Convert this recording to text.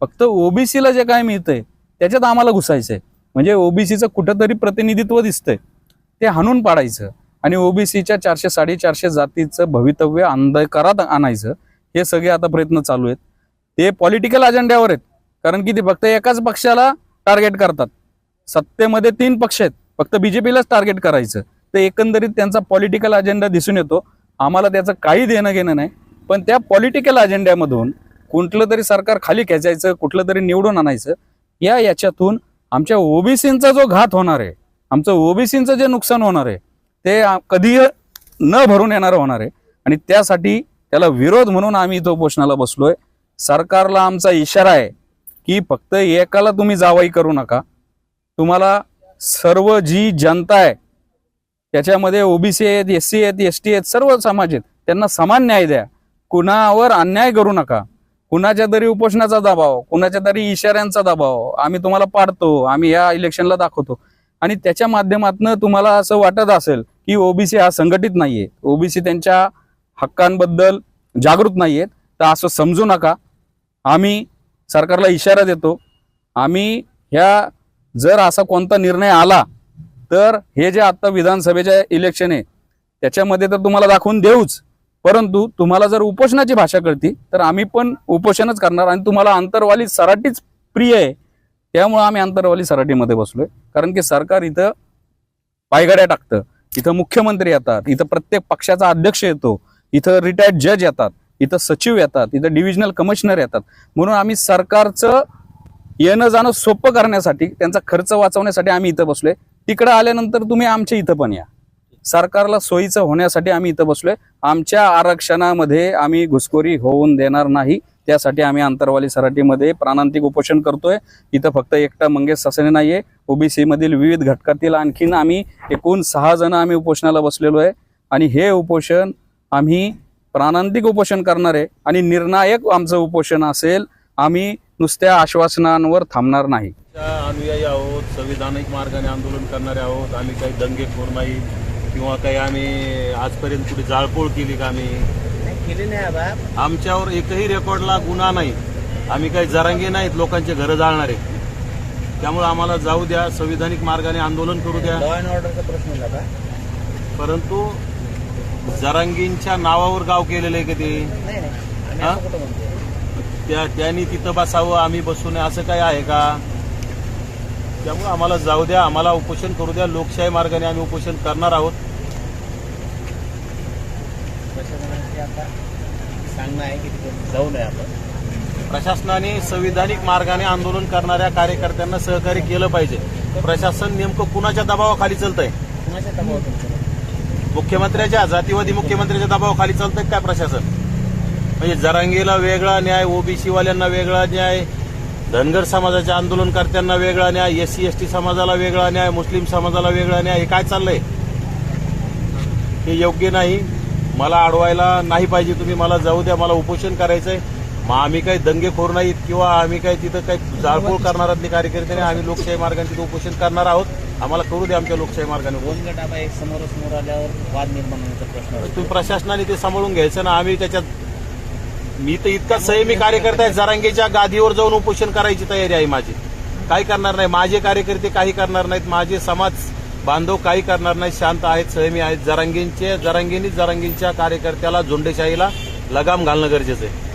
फक्त ओबीसीला जे काय मिळतंय त्याच्यात आम्हाला घुसायचंय. म्हणजे ओबीसीचं कुठंतरी प्रतिनिधित्व दिसतंय. ते हाणून पाडायचं आणि ओबीसीच्या चारशे साडेचारशे जातीचं भवितव्य अंधकारात आणायचं हे सगळे आता प्रयत्न चालू आहेत. ते पॉलिटिकल अजेंड्यावर आहेत. कारण की ते फक्त एकाच पक्षाला टार्गेट करतात. सत्तेमध्ये तीन पक्ष आहेत. फक्त बीजेपीलाच टार्गेट करायचं. तर एकंदरीत त्यांचा पॉलिटिकल अजेंडा दिसून येतो. आम्हाला त्याचं काही देणं घेणं नाही. पण त्या पॉलिटिकल अजेंड्यामधून कुठलं तरी सरकार खाली खेचायचं कुठलं तरी निवडून आणायचं या याच्यातून आमच्या ओबीसींचा जो घात होणार आहे आमचं ओबीसींचं जे नुकसान होणार आहे ते कधी न भरून येणार होणार आहे. आणि त्यासाठी त्याला विरोध म्हणून आम्ही इथं उपोषणाला बसलोय. सरकारला आमचा इशारा आहे की फक्त एकाला तुम्ही जावाई करू नका. तुम्हाला सर्व जी जनता आहे त्याच्यामध्ये ओबीसी आहेत एस सी आहेत एस टी आहेत सर्व समाज आहेत त्यांना समान न्याय द्या. कुणावर अन्याय करू नका. कुणाच्या तरी उपोषणाचा दबाव कुणाच्या तरी इशाऱ्यांचा दबाव आम्ही तुम्हाला पाडतो आम्ही या इलेक्शनला दाखवतो. आणि त्याच्या माध्यमातून तुम्हाला असं वाटत असेल की ओबीसी हा संघटित नाहीये ओबीसी त्यांच्या हक्कांबद्दल जागृत नाहीयेत तर असं समजू नका. आम्ही सरकारला इशारा देतो. आम्ही ह्या जर असा कोणता निर्णय आला तर हे जे आत्ता विधानसभेचे इलेक्शन आहे त्याच्यामध्ये तर तुम्हाला दाखवून देऊच. परंतु तुम्हाला जर उपोषणाची भाषा कळती तर आम्ही पण उपोषणच करणार आणि तुम्हाला आंतरवाली सराटीच प्रिय आहे. त्यामुळं आम्ही आंतरवाली सराटीमध्ये बसलोय. कारण की सरकार इथं पायघड्या टाकतं इथं मुख्यमंत्री येतात इथं प्रत्येक पक्षाचा अध्यक्ष येतो इथं रिटायर्ड जज येतात इथं सचिव येतात इथं डिव्हिजनल कमिशनर येतात. म्हणून आम्ही सरकारचं येणं जाणं सोपं करण्यासाठी त्यांचा खर्च वाचवण्यासाठी आम्ही इथं बसलोय. तिकडं आल्यानंतर तुम्ही आमच्या इथं पण या. सरकारला सोयीचं होण्यासाठी आम्ही इथं बसलोय. आमच्या आरक्षणामध्ये आम्ही घुसखोरी होऊन देणार नाही. त्यासाठी आम्ही आंतरवाली सराटीमध्ये प्राणांतिक उपोषण करतोय. इथं फक्त एकटा मंगेश ससने नाहीये. ओबीसी मधील विविध घटकातील आणखीन आम्ही एकूण सहा जण आम्ही उपोषणाला बसलेलो आहे. आणि हे उपोषण आम्ही प्राणांतिक उपोषण करणार आहे. आणि निर्णायक आमचं उपोषण असेल आम्ही नुसत्या आश्वासनांवर थांबणार नाही. अनुयायी आहोत संविधानिक मार्गाने आंदोलन करणारे आहोत. आम्ही काही दंगेखोर नाही. किंवा काही आम्ही आजपर्यंत कुठे जाळपोळ केली का आम्ही? केली नाही आबा आमच्यावर एकही रेकॉर्डला गुन्हा नाही. आम्ही काही जरांगे नाहीत लोकांचे घरं जाळणारे. त्यामुळे आम्हाला जाऊ द्या संविधानिक मार्गाने आंदोलन करू द्या. लॉ अँड ऑर्डरचा प्रश्न बाबा परंतु जरांगींच्या नावावर गाव केलेलं आहे का ते? हा? त्या त्यांनी तिथं बसावं आम्ही बसू नये असं काही आहे का? त्यामुळे आम्हाला जाऊ द्या आम्हाला उपोषण करू द्या लोकशाही मार्गाने आम्ही उपोषण करणार आहोत. सांगणं आहे की जाऊ नये आपण. प्रशासनाने संविधानिक मार्गाने आंदोलन करणाऱ्या कार्यकर्त्यांना सहकार्य केलं पाहिजे. प्रशासन नेमकं कुणाच्या दबावाखाली चालतंय? कुणाच्या मुख्यमंत्र्याच्या जातीवादी मुख्यमंत्र्याच्या दबावाखाली चालतंय काय प्रशासन? म्हणजे जरांगीला वेगळा न्याय ओबीसी वाल्यांना वेगळा न्याय धनगर समाजाच्या आंदोलनकर्त्यांना वेगळा न्याय एस सी एस टी समाजाला वेगळा न्याय मुस्लिम समाजाला वेगळा न्याय हे काय चाललंय? हे योग्य नाही. मला अडवायला नाही पाहिजे तुम्ही मला जाऊ द्या मला उपोषण करायचंय. मग आम्ही काही दंगेखोर नाहीत किंवा आम्ही काही तिथं काही जाळपोळ करणारातले कार्यकर्ते नाही आम्ही लोकशाही मार्गाने तिथं उपोषण करणार आहोत. आम्हाला करू द्या आमच्या लोकशाही मार्गाने समोरासमोर आल्यावर वाद निर्माण. तुम्ही प्रशासनाने ते सांभाळून घ्यायचं ना आम्ही त्याच्यात मी तर इतका संयमी कार्यकर्ता आहे जरांगेच्या गादीवर जाऊन उपोषण करायची तयारी आहे माझी. काही करणार नाही. माझे कार्यकर्ते काही करणार नाहीत. माझे समाज बांधव काही करणार नाहीत. शांत आहेत संयमी आहेत. जरांगींचे जरांगींनी जरांगींच्या कार्यकर्त्याला झुंडेशाहीला लगाम घालणं गरजेचं आहे.